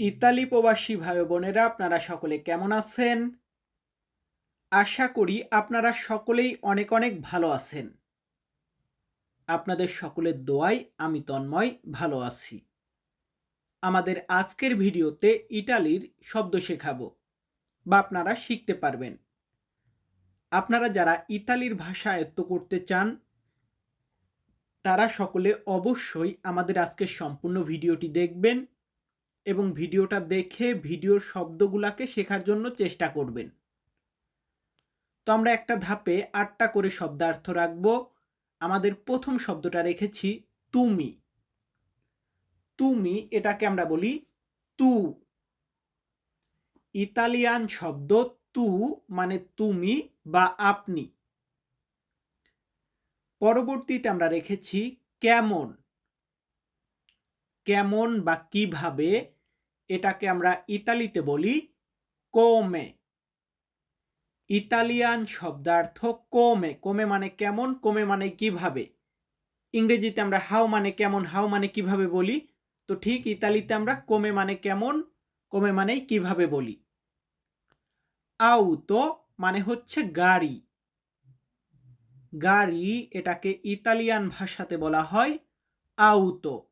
Italy প্রবাসী ভাই বোনেরা, আপনারা সকলে কেমন আছেন? আশা করি আপনারা সকলেই অনেক অনেক ভালো আছেন। আপনাদের সকলের দোয়াই আমি তন্ময় ভালো আছি। আমাদের আজকের ভিডিওতে ইটালির শব্দ শেখাবো বা আপনারা শিখতে পারবেন। আপনারা যারা ইতালির ভাষা আয়ত্ত করতে চান, তারা সকলে অবশ্যই আমাদের আজকের সম্পূর্ণ ভিডিওটি দেখবেন। এবং ভিডিওটা দেখে ভিডিওর শব্দগুলাকে শেখার জন্য চেষ্টা করবেন। তো আমরা একটা ধাপে আটটা করে শব্দার্থ রাখব। আমাদের প্রথম শব্দটা রেখেছি, তুমি। তুমি এটাকে আমরা বলি, তু। ইতালিয়ান শব্দ, তু মানে তুমি বা আপনি। পরবর্তীতে আমরা রেখেছি, কেমন? কেমন বা কীভাবে? এটাকে আমরা ইতালিতে বলি কোমে ইতালিয়ান শব্দার্থ কোমে কোমে মানে কেমন কোমে মানে কীভাবে? ইংরেজিতে আমরা হাও মানে কেমন হাও মানে কীভাবে বলি? তো ঠিক ইতালিতে আমরা কোমে মানে কেমন কোমে মানে কীভাবে বলি। আউতো মানে হচ্ছে গাড়ি। গাড়ি এটাকে ইতালিয়ান ভাষাতে বলা হয় আউতো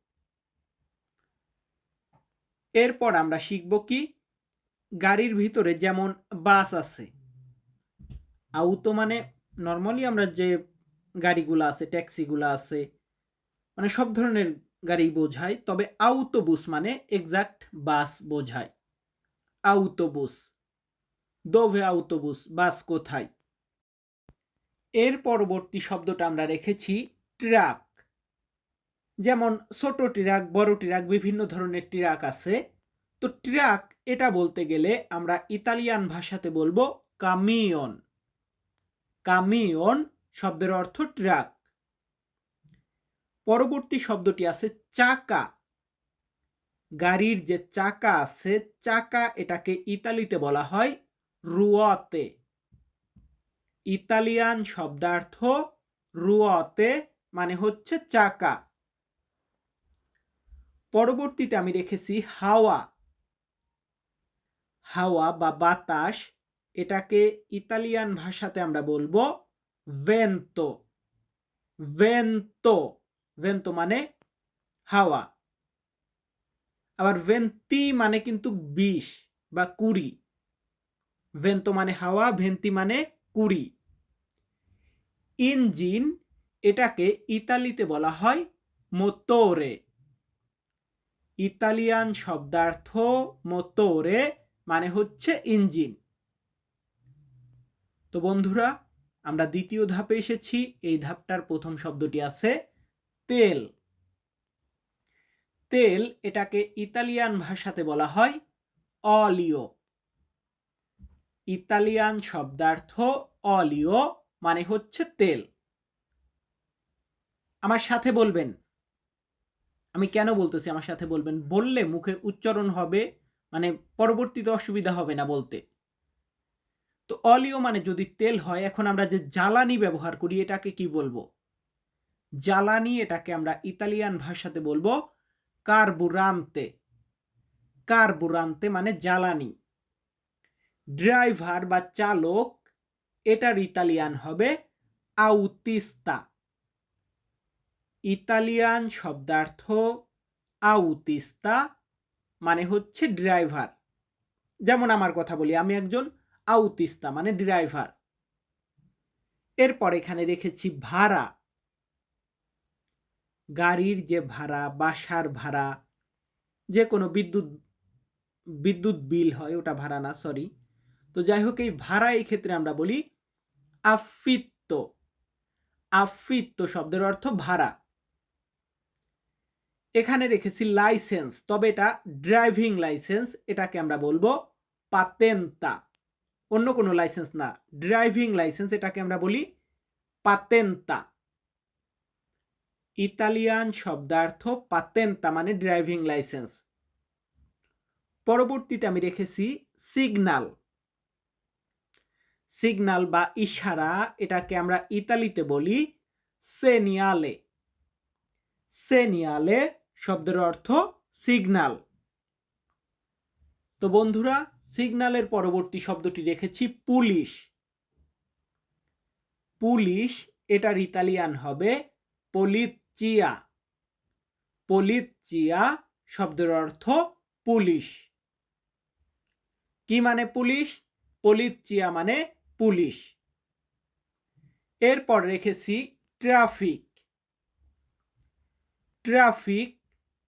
এরপর আমরা শিখব কি? গাড়ির ভিতরে যেমন বাস আছে, আউতো মানে নর্মালি আমরা যে গাড়িগুলো আছে, ট্যাক্সিগুলো আছে মানে সব ধরনের গাড়ি বোঝায় তবে আউটোবুস মানে এক্সাক্ট বাস বোঝায়। আউটোবুস দোভে আউটোবুস বাস কোথায়? এর পরবর্তী শব্দটা আমরা রেখেছি ট্রাক। যেমন ছোট ট্রাক, বড় ট্রাক, বিভিন্ন ধরনের ট্রাক আছে। তো ট্রাক, এটা বলতে গেলে আমরা ইতালিয়ান ভাষাতে বলব কামিয়ন। কামিয়ন শব্দের অর্থ ট্রাক। পরবর্তী শব্দটি আছে চাকা। গাড়ির যে চাকা আছে, চাকা এটাকে ইতালিতে বলা হয় রুয়াতে ইতালিয়ান শব্দার্থ রুয়তে মানে হচ্ছে চাকা। পরবর্তীতে আমি রেখেছি হাওয়া। হাওয়া বা বাতাস, এটাকে ইতালিয়ান ভাষাতে আমরা বলব ভেন্তো ভেন্তো ভেন্তো মানে হাওয়া। আবার ভেন্তি মানে কিন্তু বিষ বা কুড়ি। ভেন্তো মানে হাওয়া ভেন্তি মানে কুড়ি। ইঞ্জিন এটাকে ইতালিতে বলা হয় মোতোরে ইতালিয়ান শব্দার্থ মোতোরে মানে হচ্ছে ইঞ্জিন। তো বন্ধুরা, আমরা দ্বিতীয় ধাপে এসেছি। এই ধাপটার প্রথম শব্দটি আছে তেল। তেল এটাকে ইতালিয়ান ভাষাতে বলা হয় অলিও। ইতালিয়ান শব্দার্থ অলিও মানে হচ্ছে তেল। আমার সাথে বলবেন আমি কেন বলতেছি আমার সাথে বলবেন? বললে মুখে উচ্চারণ হবে মানে পরবর্তীতে অসুবিধা হবে না বলতে। তো অলিও মানে যদি তেল হয়, এখন আমরা যে জ্বালানি ব্যবহার করি, এটাকে কি বলব? জ্বালানি এটাকে আমরা ইতালিয়ান ভাষাতে বলব কার্বুরান্তে। কার্বুরান্তে মানে জ্বালানি। ড্রাইভার বা চালক, এটার ইতালিয়ান হবে আউতিস্তা। ইতালিয়ান শব্দার্থ আউতিস্তা মানে হচ্ছে ড্রাইভার যেমন আমার কথা বলি, আমি একজন আউতিস্তা মানে ড্রাইভার এরপর এখানে রেখেছি ভাড়া। গাড়ির যে ভাড়া, বাসার ভাড়া, যে কোনো বিদ্যুৎ বিদ্যুৎ বিল হয়, ওটা ভাড়া না সরি তো যাই হোক, এই ভাড়া এই ক্ষেত্রে আমরা বলি আফিত্ত আফিত্ত শব্দের অর্থ ভাড়া। এখানে রেখেছি লাইসেন্স তবে এটা ড্রাইভিং লাইসেন্স এটাকে আমরা বলব পাতেন্তা অন্য কোনো লাইসেন্স না ড্রাইভিং লাইসেন্স এটাকে আমরা বলি পাতেন্তা ইতালিয়ান শব্দার্থ পাতেন্তা মানে ড্রাইভিং লাইসেন্স পরবর্তীতে আমি রেখেছি সিগনাল সিগনাল বা ইশারা, এটাকে আমরা ইতালিতে বলি সেনিয়ালে সেনিয়ালে শব্দের অর্থ সিগনাল তো বন্ধুরা সিগনালের পরবর্তী শব্দটি রেখেছি পুলিশ। পুলিশ, এটার ইতালিয়ান হবে পলিচিয়া পলিচিয়া শব্দের অর্থ পুলিশ। কি মানে পুলিশ? পলিচিয়া মানে পুলিশ। এরপর রেখেছি ট্রাফিক ট্রাফিক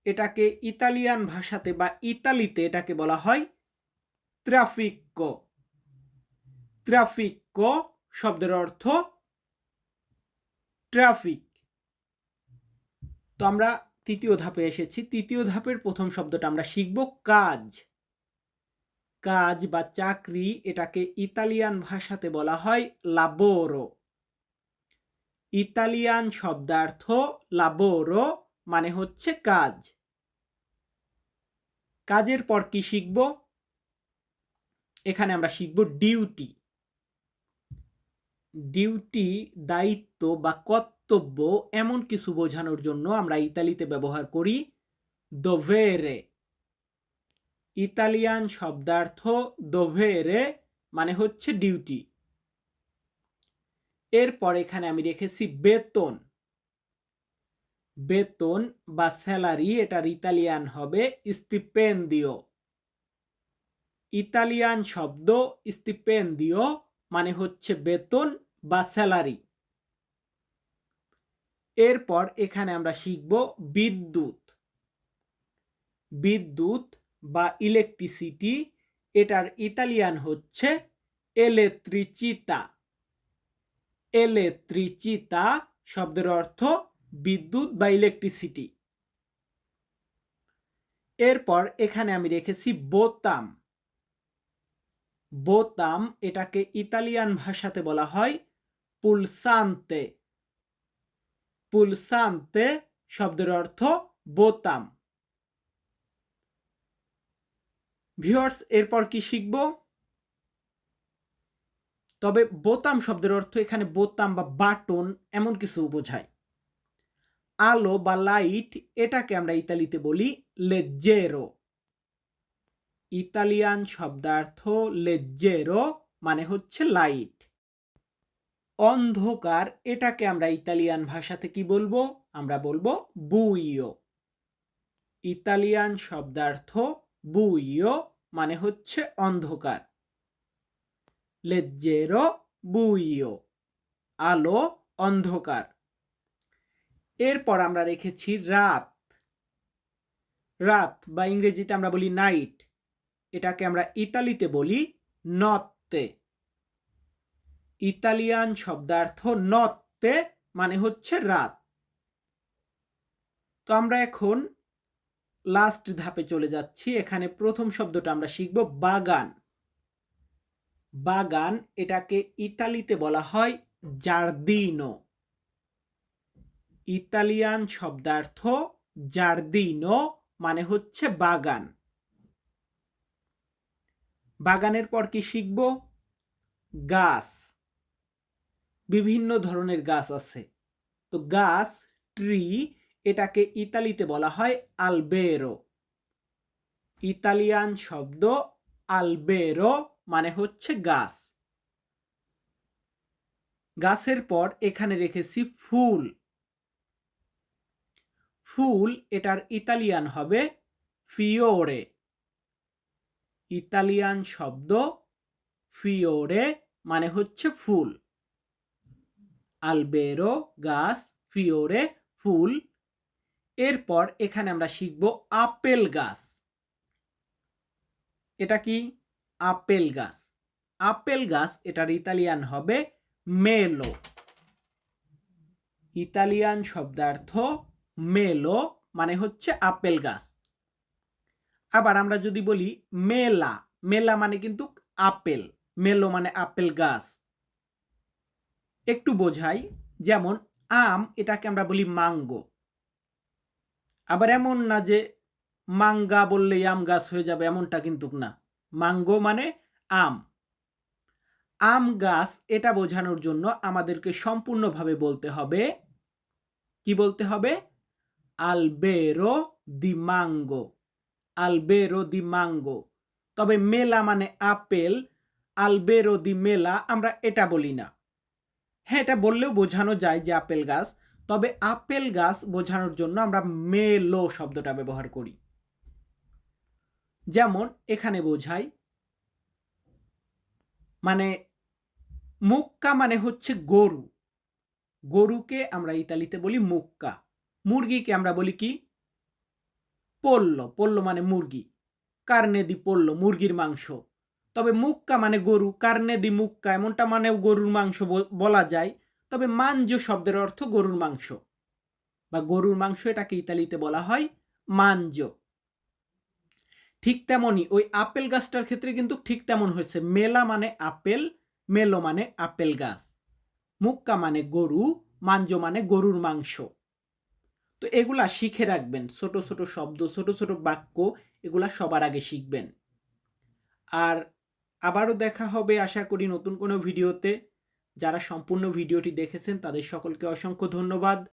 এটাকে ইতালিয়ান ভাষাতে বা ইতালিতে এটাকে বলা হয় ট্রাফিক্কো ট্রাফিক্কো শব্দের অর্থ ট্রাফিক তো আমরা তৃতীয় ধাপে এসেছি। তৃতীয় ধাপের প্রথম শব্দটা আমরা শিখব কাজ। কাজ বা চাকরি এটাকে ইতালিয়ান ভাষাতে বলা হয় লাবোরো ইতালিয়ান শব্দার্থ লাবোরো মানে হচ্ছে কাজ। কাজের পর কি শিখব? এখানে আমরা শিখব ডিউটি। ডিউটি, দায়িত্ব বা কর্তব্য এমন কিছু বোঝানোর জন্য আমরা ইতালিতে ব্যবহার করি দোভেরে ইতালিয়ান শব্দার্থ দোভেরে মানে হচ্ছে ডিউটি। এরপর এখানে আমি রেখেছি বেতন। বেতন বা স্যালারি এটার ইতালিয়ান হবে স্টিপেন্দিও। ইতালিয়ান শব্দ স্টিপেন্দিও মানে হচ্ছে বেতন বা স্যালারি। এরপর এখানে আমরা শিখব বিদ্যুৎ। বিদ্যুৎ বা ইলেকট্রিসিটি এটার ইতালিয়ান হচ্ছে এলেত্রিচিতা এলেত্রিচিতা শব্দের অর্থ বিদ্যুৎ বা ইলেকট্রিসিটি এরপর এখানে আমি রেখেছি বোতাম। বোতাম এটাকে ইতালিয়ান ভাষাতে বলা হয় পুলসান্তে পুলসান্তে শব্দের অর্থ বোতাম। ভিউয়ার্স, এরপর কি শিখব? তবে বোতাম শব্দের অর্থ এখানে বোতাম বা বাটন এমন কিছু বোঝায়। আলো বা লাইট এটাকে আমরা ইতালিতে বলি লেজ্জেরো ইতালিয়ান শব্দার্থ লেজ্জেরো মানে হচ্ছে লাইট অন্ধকার এটাকে আমরা ইতালিয়ান ভাষাতে কি বলব? আমরা বলব বুইও ইতালিয়ান শব্দার্থ বুইও মানে হচ্ছে অন্ধকার। লেজ্জেরো বুইও আলো অন্ধকার। এরপর আমরা রেখেছি রাত। রাত বা ইংরেজিতে আমরা বলি নাইট। এটাকে আমরা ইতালিতে বলি নত্তে। ইতালিয়ান শব্দার্থ নত্তে মানে হচ্ছে রাত। তো আমরা এখন লাস্ট ধাপে চলে যাচ্ছি। এখানে প্রথম শব্দটা আমরা শিখব বাগান। বাগান এটাকে ইতালিতে বলা হয় জার্দিনো। ইতালিয়ান শব্দার্থ জার্দিনো মানে হচ্ছে বাগান। বাগানের পর কি শিখব? গাছ। বিভিন্ন ধরনের গাছ আছে। তো গাছ ট্রি এটাকে ইতালিতে বলা হয় আলবেরো ইতালিয়ান শব্দ আলবেরো মানে হচ্ছে গাছ। গাছের পর এখানে রেখেছি ফুল। ফুল এটার ইতালিয়ান হবে ফিওরে ইতালিয়ান শব্দ ফিওরে মানে হচ্ছে ফুল। আলবেরো গাছ ফিওরে ফুল। এরপর এখানে আমরা শিখব আপেল গাছ। এটা কি? আপেল গাছ। আপেল গাছ এটার ইতালিয়ান হবে মেলো। ইতালিয়ান শব্দার্থ মেলো মানে হচ্ছে আপেল গাছ। আবার আমরা যদি বলি মেলা মেলা মানে কিন্তু আপেল, মেলো মানে আপেল গাছ। একটু বোঝাই, যেমন আম, এটাকে আমরা বলি মাঙ্গো। আবার এমন না যে মাঙ্গা বললেই আম গাছ হয়ে যাবে, এমনটা কিন্তু না। মাঙ্গো মানে আম। আম গাছ, এটা বোঝানোর জন্য আমাদেরকে সম্পূর্ণভাবে বলতে হবে, কি বলতে হবে? আলবেরো দি মাঙ্গো আলবেরো দি মাঙ্গো তবে মেলা মানে আপেল আলবেরো দি মেলা আমরা এটা বলি না। হ্যাঁ এটা বললেও বোঝানো যায় যে আপেল গাছ। তবে আপেল গাছ বোঝানোর জন্য আমরা মেলো শব্দটা ব্যবহার করি। যেমন এখানে বোঝাই মানে মুক্কা মানে হচ্ছে গরু। গরুকে আমরা ইতালিতে বলি মুক্কা। মুরগিকে আমরা বলি কি? পল্ল। পল্ল মানে মুরগি। কার্নে দি পল্ল, মুরগির মাংস। তবে মুক্কা মানে গরু, কার্নে দি মুক্কা, এমনটা মানেও গরুর মাংস বলা যায়। তবে মাঞ্জ শব্দের অর্থ গরুর মাংস। বা গরুর মাংস এটাকে ইতালিতে বলা হয় মাঞ্জ। ঠিক তেমনই ওই আপেল গাছটার ক্ষেত্রে কিন্তু ঠিক তেমন হয়েছে। মেলা মানে আপেল, মেলো মানে আপেল গাছ। মুক্কা মানে গরু, মাঞ্জ মানে গরুর মাংস। তো এগুলা শিখে রাখবেন। ছোট ছোট শব্দ, ছোট ছোট বাক্য, এগুলা সবার আগে শিখবেন। আর আবারও দেখা হবে, আশা করি, নতুন কোনো ভিডিওতে। যারা সম্পূর্ণ ভিডিওটি দেখেছেন, তাদের সকলকে অসংখ্য ধন্যবাদ।